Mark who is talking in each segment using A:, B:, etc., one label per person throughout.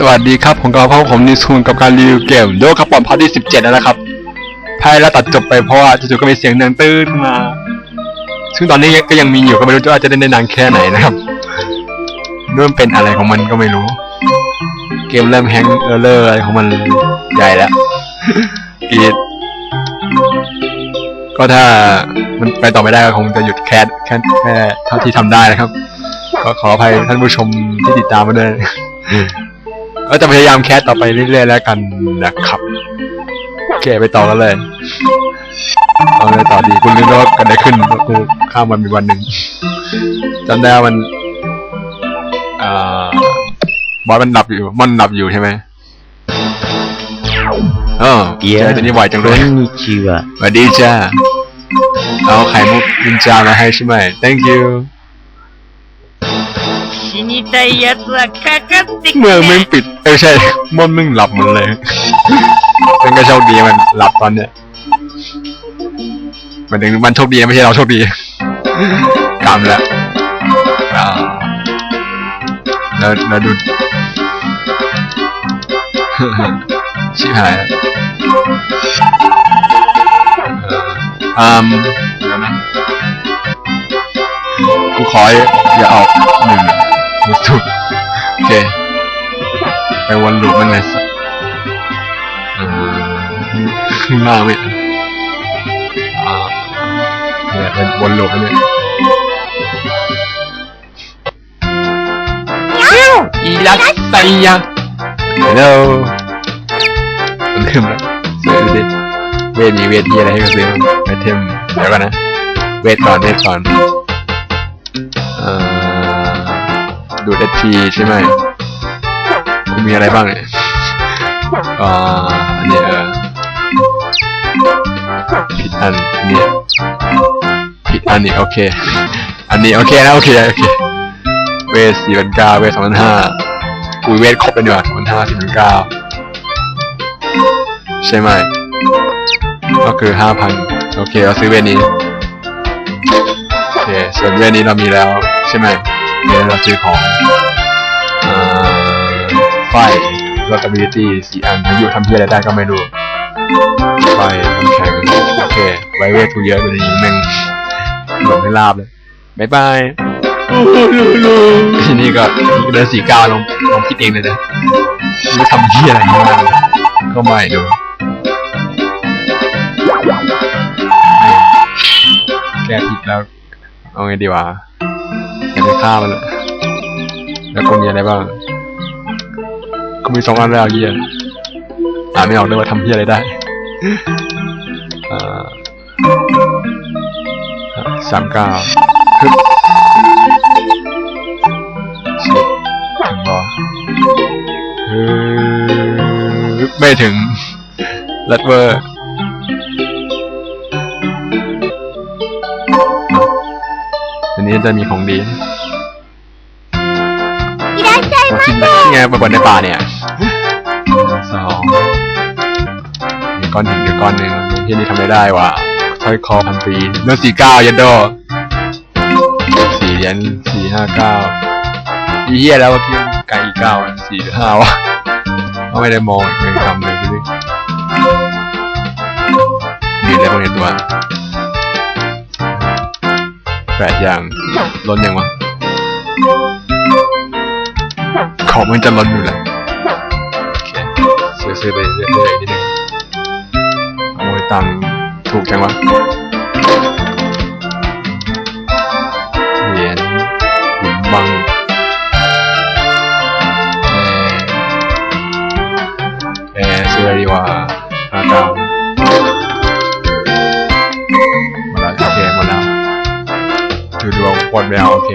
A: สวัสดีครับผมก็พบผมนิซูนกับการรีวิวเกมโดกระป๋อมพาร์ทที่17แล้วนะครับแพ้แล้วตัดจบไปเพราะว่าจู่ๆก็มีเสียงดังตื้นมา ซึ่งตอนนี้ก็ยังมีอยู่ก็ไม่รู้ว่าจะได้นานแค่ไหนนะครับเริ่มเป็นอะไรของมันก็ไม่รู้ เกมเริ่มแฮงเออร์เลอร์อะไรของมันใหญ่แล้วกีดก็ถ้ามันไปต่อไม่ได้ก็คงจะหยุดแคสแค่แค่เท่าที่ทำได้นะครับ ก็ขออภัยท่านผู้ชมที่ติดตามมาด้วย เราจะพยายามแคสต่อไปเรื่อยๆแล้วกันนะครับโอเคไปต่อกันเลยเอาเลยต่อดีคุณนึกว่ากันได้ขึ้นกูข้ามวันมีวันหนึ่งจำได้วันอ่าบอยมันดับอยู่ มันดับอยู่ใช่ไหมเออเจอตัวนี้ไหวจังเลยสวัสดีจ้าเอาไข่มุกนินจามาให้ใช่ไหม thank you
B: にたい奴はかかってき
A: เมือง
B: て
A: มึงปิดเออใช่มอนมึงหลับหมดเลย เป็นก็โชคดีมันหลับตอนเนี้ยมันถึงมันโชคดีนะไม่ใช่เราโชคดี กรรมแล้วอ่าแล้วแล้วดู ชิบหายแล้วเอ่ออืมเดี๋ยวนะกูขออย่าออกหนึ่ง กูสุดโอเค ไปวนลูปมันเลยสักเอ่อข้างหน้าไม่อ่าเนี่ยเป็นวนลูปมันเนี่ยอีลักไซยะฮัลโหลมันขึ้นแล้วสวยดูสิเวทมีเวทที่อะไรให้ก็ซื้อไอเทมเดี๋ยวกันนะ เวทก่อนเวทก่อน ดูดเอทีใช่ไหมกูมีอะไรบ้างเนี่ยอ่าอันนี้เออผิดอันเนี่ยผิดอันนี้โอเค อันนี้โอเคนะโอเคโอเค เวทสี่พันเก้าเวทสองพันห้ากูเวทครบเลยดีกว่าสองพันห้าสี่พันเก้าใช่ไหมก็คือห้าพันโอเคเราซื้อเวทนี้โอเคส่วนเวทนี้เรามีแล้วใช่ไหม เดี๋ยวเราซื้อของอ่าไฟรถ ability สี่อันทั้งอยู่ทำเพี้ยอะไรได้ก็ไม่รู้ ไฟน้ำแข็งโอเค ไวเวททูเยอะกว่านี้แม่งหลงไม่ลาบเลยบายบายทีนี้ก็เดินสี่เก้าลองลองคิดเองเลยนะไม่ทำเพี้ยอะไรนี่มาก็ไม่ดูแก้ผิดแล้ว เอาไงดีวะ จะฆ่ามันเลยแล้วกูมีอะไรบ้างกูมีสองอันแล้วเยี่ยอ่านไม่ออกเลยว่าทำเพี้ยอะไรได้สามเก้าฮึบชิบถึงบอไม่ถึงลัดเวอร์ นนี้จะมีของดี
B: いらっしゃいま
A: กินแบบนี่ไงบนในป่าเนี่ยสองมีก้อนหินหรือก้อนหนึ่งที่นี่ทำไม่ได้ว่ะสร้อยคอพันปีเนื้อสี่เก้ายันโดสี่เหรียญสี่ห้าเก้าอีเหี้ยแล้วเมื่อกี้ไก่อีกเก้าอะสี่หรือห้าวะก็ไม่ได้มองอีกหนึ่งคำเลยดูดิมีอะไรบ้างในตัว แปดอย่างล้นยังวะของมันจะล้นอยู่แล้วโอเคซื้อซื้อไปเรื่อยๆนิดนึงขโมยตังค์ถูกจังวะ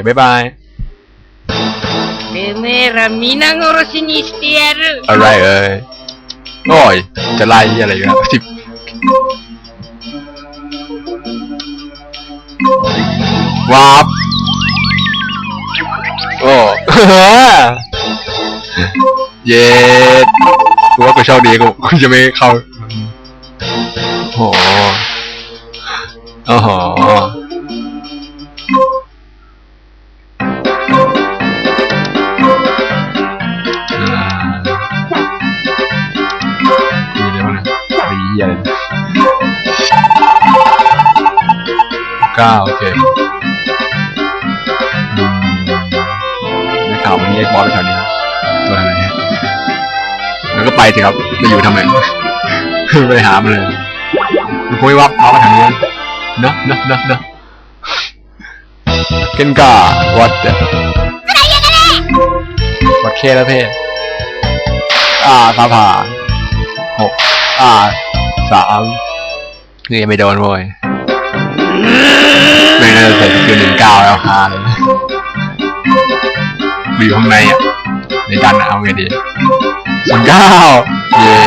A: บ๊ายบาย
B: てめえら皆殺しにしてやる
A: อะไรเอ่ยโอ้ย จะไล่อะไรอยู่นะสิบวาบโอ้ เย็ดกูว่ากูโชคดีกูกูจะไม่เข้าโอ้โหโอ้โห ก้าโอเคอืมได้ข่าววันนี้ไอ้บอสไปแถวนี้ตัวอะไรเนี่ยแล้วก็ไปสิครับจะอยู่ทำไมไปหามันเลยมันคงไม่วับเอามาทางนี้เนอะเนอะเนอะเนอะเกนกาวัดเด็วัดเคแล้วเพ่อ่าตาผ่าหกอ่าสามนี่ยังไม่โดนโว้ย ไม่น่าจะใส่สกิลหนึ่งเก้าแล้วคาเลยหรือยู่ข้างในอะ ในดันเอาไงดีศูนย์เก้าเย้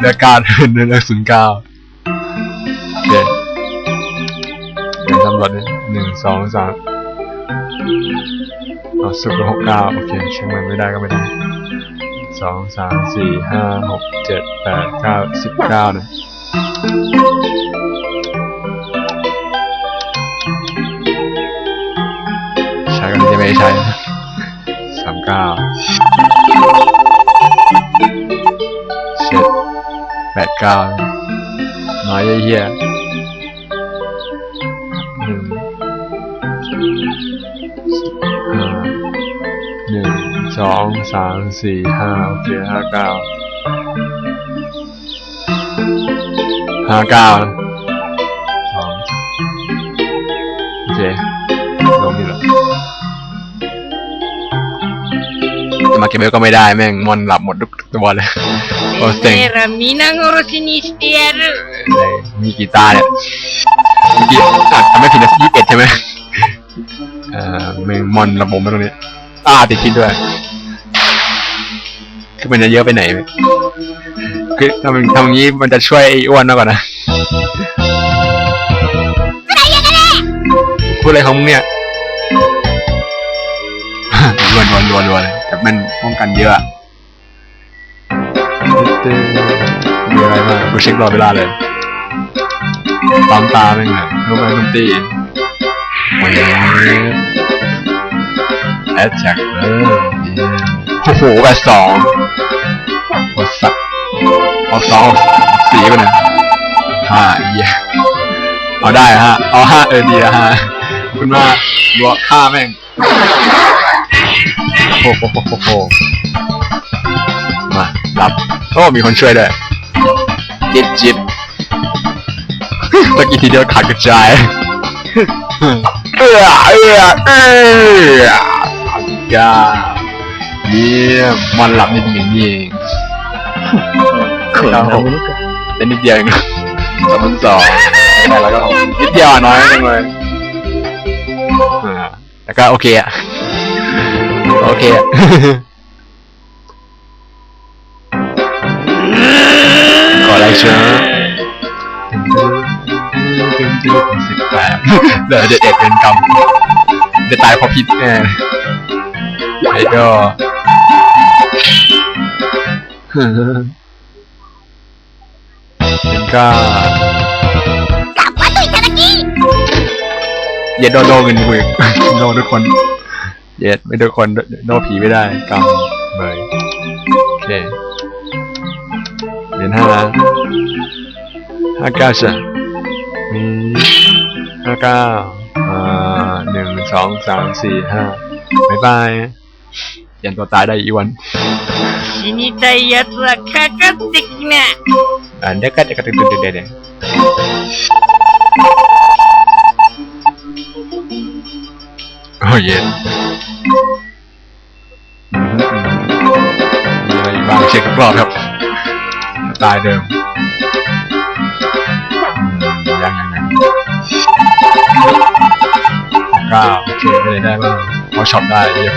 A: เลือกกาเดินเลือกศูนย์เก้าโอเคเดี๋ยวตำรวจเนี่ยหนึ่งสองสามเอาสุดหกเก้าโอเคช่างมันไม่ได้ก็ไม่ได้สองสามสี่ห้าหกเจ็ดแปดเก้าสิบเก้านะ แปดเก้าน้อยเยี่ยหนึ่งห้าหนึ่งสองสามสี่ห้าโอเคห้าเก้าห้าเก้าสองโอเคลงนี่หรอจะมาเก็บเบลก็ไม่ได้แม่งมอนหลับหมดทุกตัวเลย โอ้
B: て
A: เซ็ง
B: めえら皆殺しにしてやる。
A: เลยมีกีตาร์เนี่ยเมื่อกี้อ่ะทำไม่ผิดนะยี่สิบเอ็ดใช่ไหมเอ่อมึงมอนระบบมาตรงนี้อ่าติดพินด้วย คือมันจะเยอะไปไหนไหมคือทำทำอย่างนี้มันจะช่วยไอ้อ้วนมากกว่านะพูดอะไรของมึงเนี่ย รัวรัวรัวรัวเลยแต่มันป้องกันเยอะอะ มีอะไรบ้างกูเช็ครอดเวลาเลยปั๊มตาแม่งเลยลูกไหม้ลูกตีเว้ยแอดแจ็คเออโอ้โหแบบสองโอ้สัตว์เอาสองสี่ไปเนี่ยห้าเยี่ยเอาได้ฮะ เอาห้าเออดีฮะคุณมากรัวห้าแม่งโอ้โหหโหโหมารับ โอ้มีคนช่วยด้วยจิบจิบตะกี้ทีเดียวขาดกระจายเออเออเออสามสิบเก้าเยี่ยมมันหลับนิดหนึ่งนี่เองครับผมเป็นนิดเดียวเองสองพันสองแล้วก็นิดเดียวอะน้อยจังเลยอ่าแล้วก็โอเคอะโอเคอะ ออะไรเชิญสิบแปดเดี๋ยวจะเอ็ดเป็นกรรมจะตายเพราะผิดแน่ไอ้ก็เป็นก้าเย็ดโดนโดนกันกูอีกโดนทุกคน เย็ดไม่ทุกคนโดนผีไม่ได้กรรมเบยโอเค เหรียญห้าห้าเก้าใช่มีห้าเก้าอ่าหนึ่งสองสามสี่ห้าบายบายเปลี่ยนตัวตายได้อีกวัน
B: 死にたい奴はかかってきな。
A: อ่าเด็กก็เด็กก็เด็กเด็กเด็กเด็กโอ้ยเย็นอืมมีอะไรอีกบ้างเช็คทุกรอบครับ ตายเดิมอืมยังยังยังเก้าโอเคไม่ได้ได้บ้างเขาช็อปได้เยี่ยม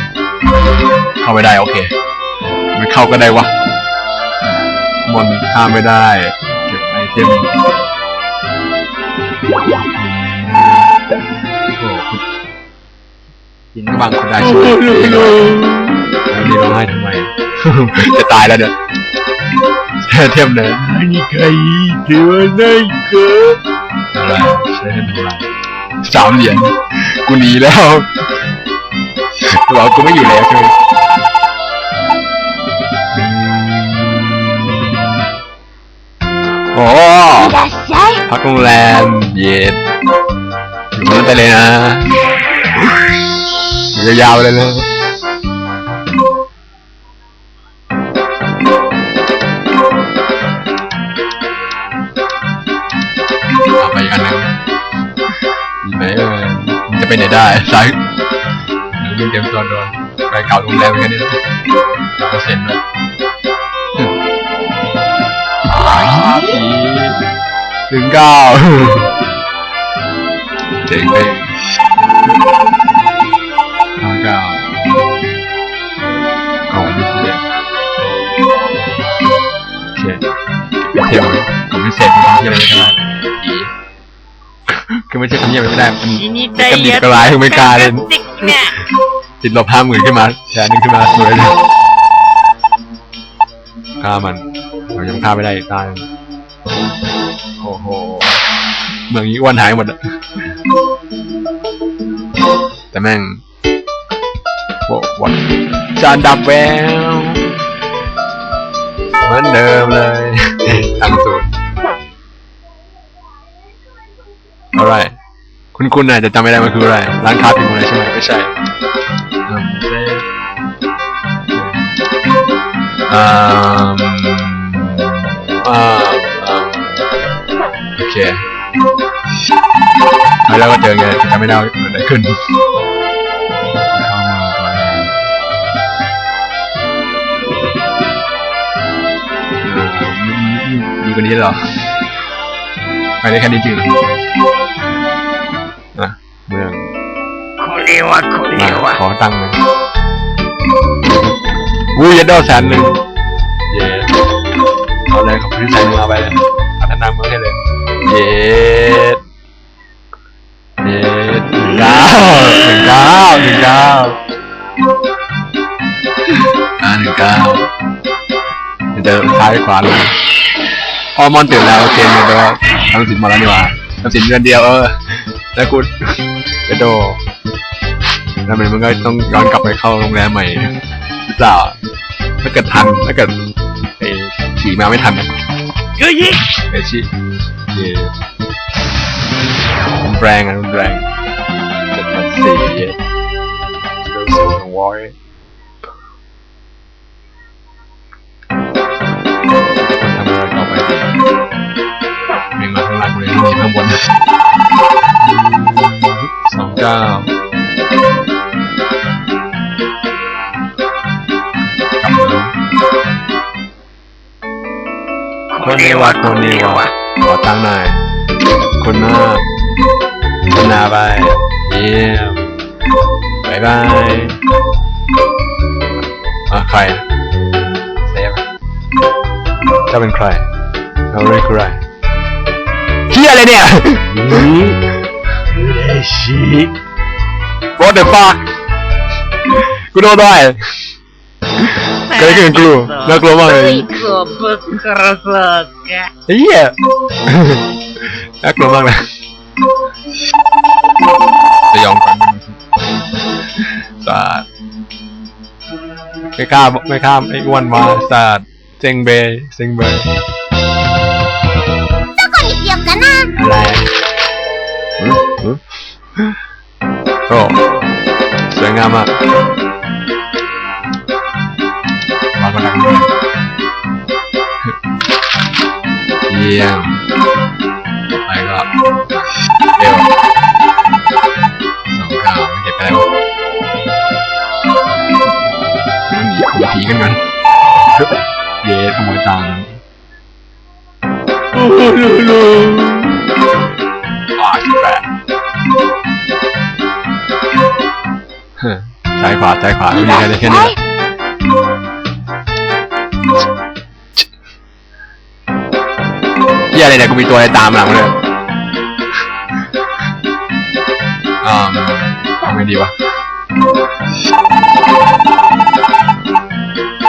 A: เข้าไม่ได้โอเคไม่เข้าก็ได้วะมอนข้ามไม่ได้เก็บไอเทมอืมโอ้คุณกินก็บางคนได้ใช่ไหมแล้วนี่ร้องไห้ทำไม จะตายแล้วเนี่ย เทมเลยนี่ใครเดี๋ยวได้เกิดอะไรใช้เทมเท่าไหร่สามเหรียญกูหนีแล้วตัวกูไม่อยู่แล้วใช่ไหมอืมโอ้
C: いらっしゃい。
A: พักโรงแรมเย็น มันไปเลยนะยาวๆเลยนะ ไหนได้ซ้ายเดี๋ยวเกมตัวโดนไปเก่าโรงแรมแค่นี้แล้วเปอร์เซ็นต์เลยผีถึงเก้าเจ๋งเลยห้าเก้าเอาไม่เสร็จโอเคไม่เที่ยวผมไม่เสร็จผมที่อะไรไม่ได้ผี คือไม่ใช่ทำเยี่ยมไม่ได้มัน
B: 死にたいやつ
A: กระดิกกระไรไม่กล้าเล่น
B: かかってきな
A: ติดลบห้าหมื่นขึ้นมาแสนหนึงขึ้นมาสวยเลยฆ่ามันเรายังฆ่าไม่ได้อีกตายโอ้โหเมืองนี้อ้วนหายหมดอะแต่แม่งโว้วันจานดับแววเหมือนเดิมเลย ตั้งสู คุณคุณอาจจะจำไม่ได้มันคืออะไร ร้านค้าปิดหมดเลยใช่ไหมไม่ใช่อืมอ่าอ่าโอเคแล้วก็เจอไงแต่จำไม่ได้ว่าเกิดอะไรขึ้นเข้ามาก่อนอ่ามีมีมีกว่านี้เหรอไปได้แค่นี้จริง
B: れはこれ
A: มา
B: は
A: ขอตังค์เลยวูยัดดอแสนหนึ่งเย้เอาเลยขอบคุณที่ใส่เงินเอาไปเลยพัฒนาเมืองให้เลย เย้เย้หนึ่งเก้าหนึ่งเก้าหนึ่งเก้าอ่าหนึ่งเก้าเดี๋ยวซ้ายขวาลงออมอนตื่นแล้วโอเคเงินไปว่าทำสินมาแล้วนี่หว่าทำสินเดือนเดียวเออ แล้วคุณเดโด แล้วมันก็ต้องย้อนกลับไปเข้าโรงแรมใหม่หรือเปล่าถ้าเกิดทันถ้าเกิดไอ้ขี่มาไม่ทันนะ
B: グイ
A: ไอ้ชิเย่รุนแรงอะรุนแรงเจ็ดพันสี่เย่เร็วสุดของวอยคนทำอะไรต่อไปดีเม่งมาข้างล่างกูเลยต้องมีข้างบนสองเก้า คนนี้วะ
B: คนนี้วะ
A: ขอตังหน่อยคุณน้ากคุณนาไปเยี่ยมบายบายอะใครเซฟจะเป็นใครเราเรียกใครเฮียอะไรเนี่ย
B: เฮ้ยชี
A: What the fuck กูโดนด้วย เกิดขึ้นกับกูน่ากลัวมากเลย
B: こいつをぶっ殺そうか
A: เฮีย น่ากลัวมากเลยจะยอมกันสาดไม่กล้าไม่ข้ามไอ้อ้วนมาสาดเจงเบยเจงเบย
C: どこにしよっかな
A: อะไรหึหึโอ้สวยงามมาก วางกำลังเลยเยี่ยมไปก็เร็วสองเก้าไม่เก็บไปแล้วนั่งหนีผีกันกันเย้ขโมยตังค์โอ้โหลูอ่าสิบแปดเฮ้ยซ้ายขวาซ้ายขวาไม่มีใครได้แค่นี้ อะไรเนี่ยกูมีตัวอะไรตามหลังเลยอ่าทำไงดีวะ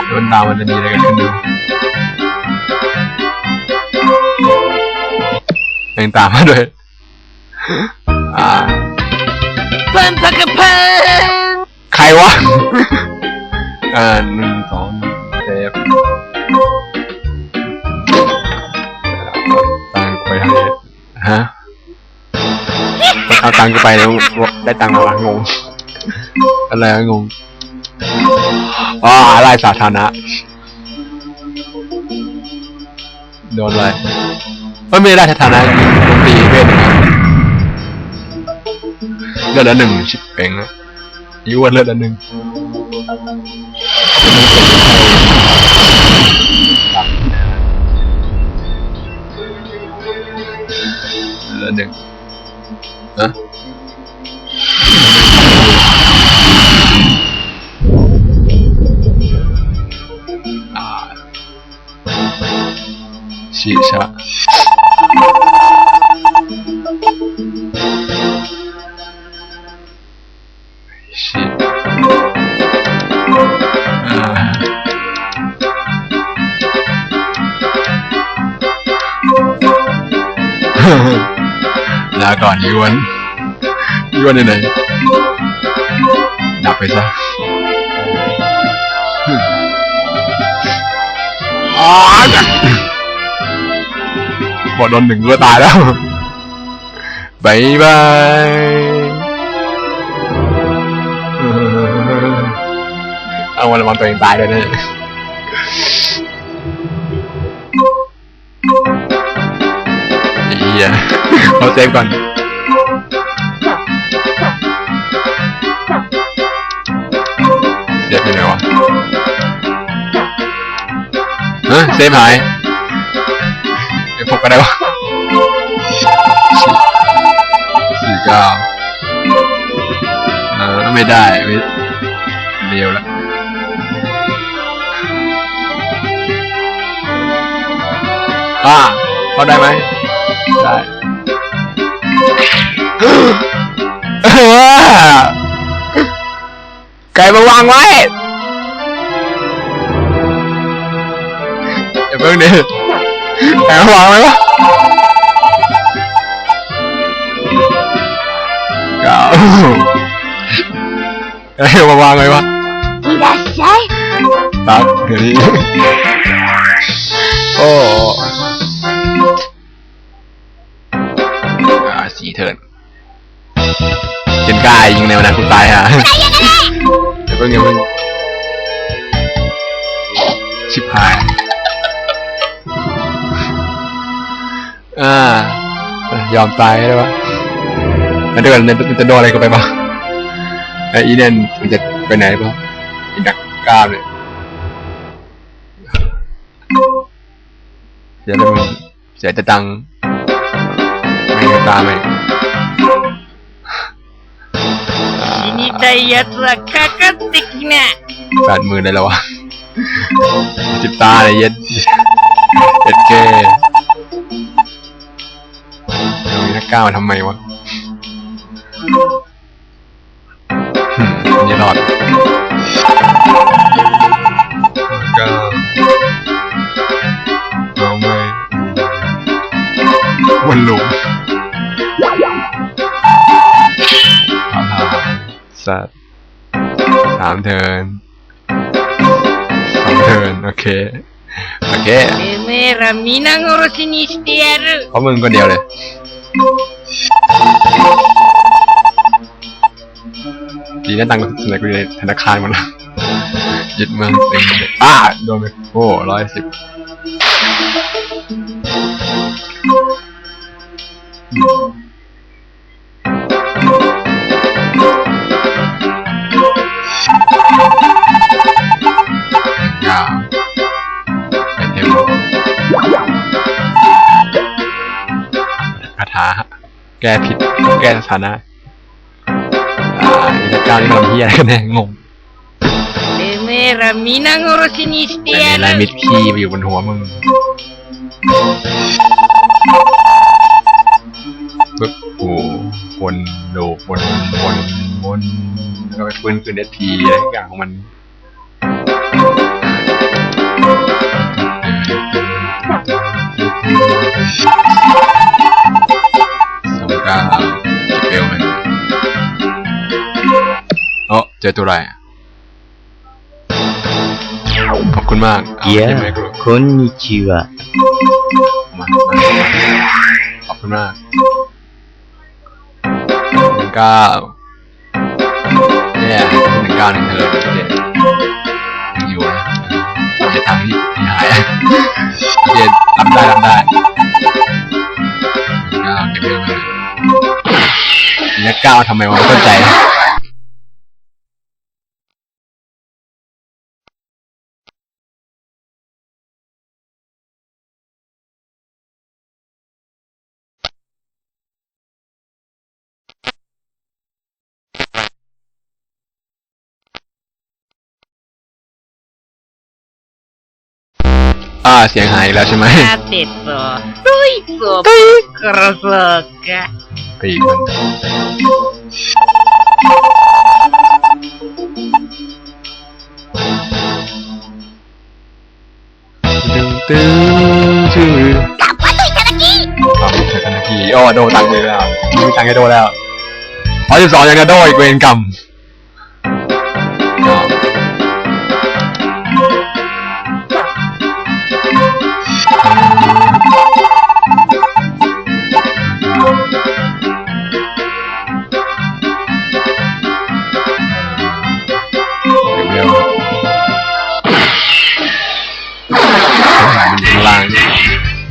A: โดนตามมันจะมีอะไรกันขึ้นดูยังตามมาด้วยอ่าเป็นตะกเพนใครวะ กูไปแล้วได้ตังค์มาวะงง อะไรงงอ๋ออะไรสาธารณะโดนอะไรเอ้ยไม่ได้สาธารณะดนตีเพื่อะเลือดละหนึ่งชิบเป่งนะยวดเลือดละหนึ่งเลือดละหนึ่ง ชีชะชีอ่าลาก่อนยวนยวนไหนๆดับไปซะอ๋อ บอโดนหนึ่งก็ตายแล้วบายบายเอาวันระวังตัวเองตายเลยนะเหี้ยเราเซฟก่อนเซฟอยู่ไหนวะเฮ้ยเซฟหาย ไอ้พวกก็ได้วะสี่เก้าเออไม่ได้ไม่เร็วแล้วอ่าพอได้ไหมได้เออไก่มาวางไว้อย่าเพิ่งดิ แอบวางไว้ปะเก้าเอ้ยวางวางไว้ปะ
B: いらっしゃい。
A: ตัดเดี๋ยวนี้โอ้อ่าสี่เทิร์นเจนกล้ายิงในวันนั้นกูตายฮะอย่าเพิ่งอย่าเพิ่งชิบหาย อ่ายอมตายได้ปะมันจะมันจะโดนอะไรกันไปบ้างไออีเนนมันจะไปไหนบ้างอีดักกามเนี่ยเสียแล้วมึเสียจะตังไม่ก็ตามไปทีนี้ได้
B: ยัดราคาก็ติกเนี่ย
A: แปดหมื่นได้แล้ววะสิบตาเลยเย็ดเย็ดเก เอามีนักก้าวมาทำไมวะหึอันนี่รอดก็เอาไม่วนลูปเอาผ่านสัตว์สามเทิร์นสองเทิร์นโอเค โอเค
B: てめえら皆殺しにしてやる。
A: เพราะมึงคนเดียวเลย ดีนะตังค์สมัยกูอยู่ในธนาคารหมดนะยึดเมืองเต็งเลยอ้าโดนไปโอ้ร้อยสิบย แก้ผิด แก้สถานะ อ่าอีกเก้านี่มันเฮียอะไรกันแน่งง
B: てめえら皆殺しにして
A: แต่
B: や
A: ในลายมิ
B: る。
A: ดขี้ไปอยู่บนหัวมึงปึ๊บโอ้วนโดบวนวนวนแล้วก็ไปฟื้นคืนเอทีอะไรทุกอย่างของมัน เจอตัวอะไรอะขอบคุณมากเอา
C: い
A: เก
C: や
A: มไม่กลัว
C: こんにちは。
A: มามาขอบคุณมาก เก้าเนี่ยหนึ่งเก้าหนึ่งเธอโอเคยังอยู่นะเดี๋ยวทางที่ที่หายอะโอเครับได้รับได้หนึ่งเก้าเก็บเรื่องเลยเนี่ยเก้าทำไมวะไม่เข้าใจ ่าเสียงหายแล้วใช่ไหม
B: ติดตัวดสอยตุ้ยกระ
A: สอกกะตีมันตึงตึงชื่อกับว่าตุยกันกีขอบคุณเธอกันนะพี่โอ้โดนตังค์เลยแล้วมีตังค์ให้โดนแล้วอ๋อสิบสองยังจะโดนอีกเวรกรรม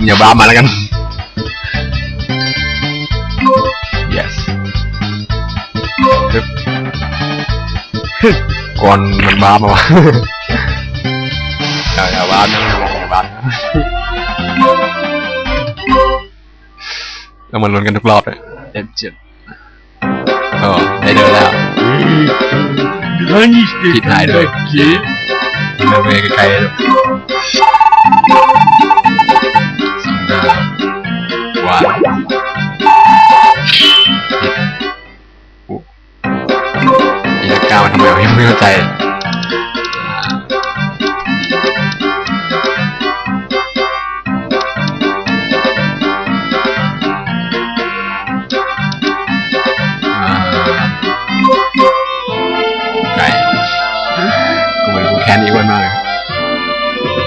A: อย่าบ้ามาแล้วกัน yes ก่อนมันบ้ามาวะอย่าอย่าบ้านะอย่าบ้านะเรามันลุ้นกันทุกรอบเลยเจ็บเจ็บโอ้ได้เดินแล้วผิดหายด้วยเดินไปไกลๆ วะอีกาวทำไมไม่เข้าใจแคนอีกันมากย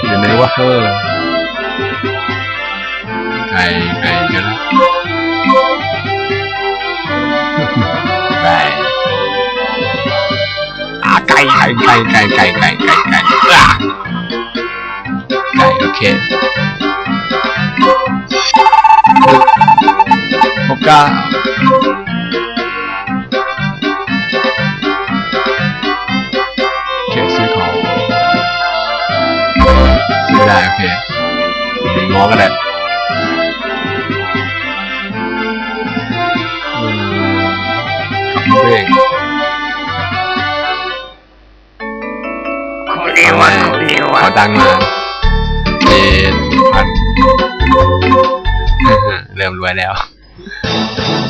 A: เดี๋ยวได้ว่าเออ ไก่ไก่ไก่ไก่ไก่ไก่ไก่ไก่อ่ไก่โอเคโอก้าโอเคซื้อของซื้อได้โอเคง้อก็ได้อืมขับรถเอง ดังมาเป็ดพันเริ่มรวยแล้ว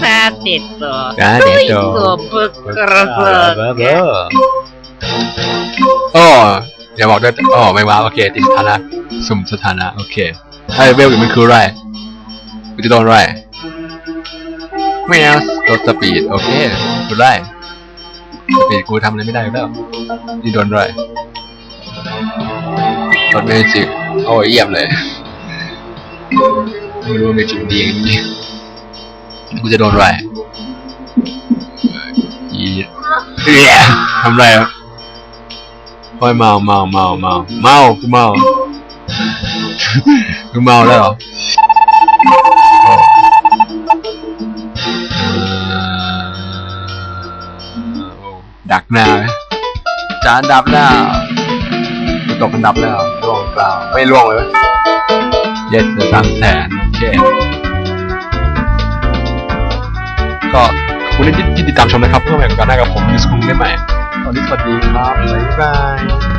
B: ซาเด็
A: ดโต
B: ซาด็ดโตบึกกระเบิด
A: โอ๋ออย่าบอกด้วยอ๋อไม่ว้าโอเค ติสถานะสุ่มสถานะ โอเคไอเวลอยู่มันคือไรมันจะโดนไรไม่เอาลดสปีด โอเคกูได้สปีดกูทำอะไรไม่ได้แล้วนี่โดนไร รถเมจิกโอ้ยเยี่ยมเลย ไม่รู้ว่าเมจิกดีอย่างนี้กูจะโดนไรอีเอี้ยทำไรอะโอ้ยเมาเมาเมาเมาเมากูเมากูเมาแล้วเหรอดักหน้าจานดับแล้วกู ตกอันดับแล้วล่วงเปล่าไม่ล่วงเลยเว้ยเย็ดจะตั้งแสนเจ็ดก็ขอบคุณที่ติดตามชมนะครับเพื่อใหม่กับการหน้ากับผมยูสคุงได้ใหม่ตอนนี้สวัสดีครับบ๊ายบาย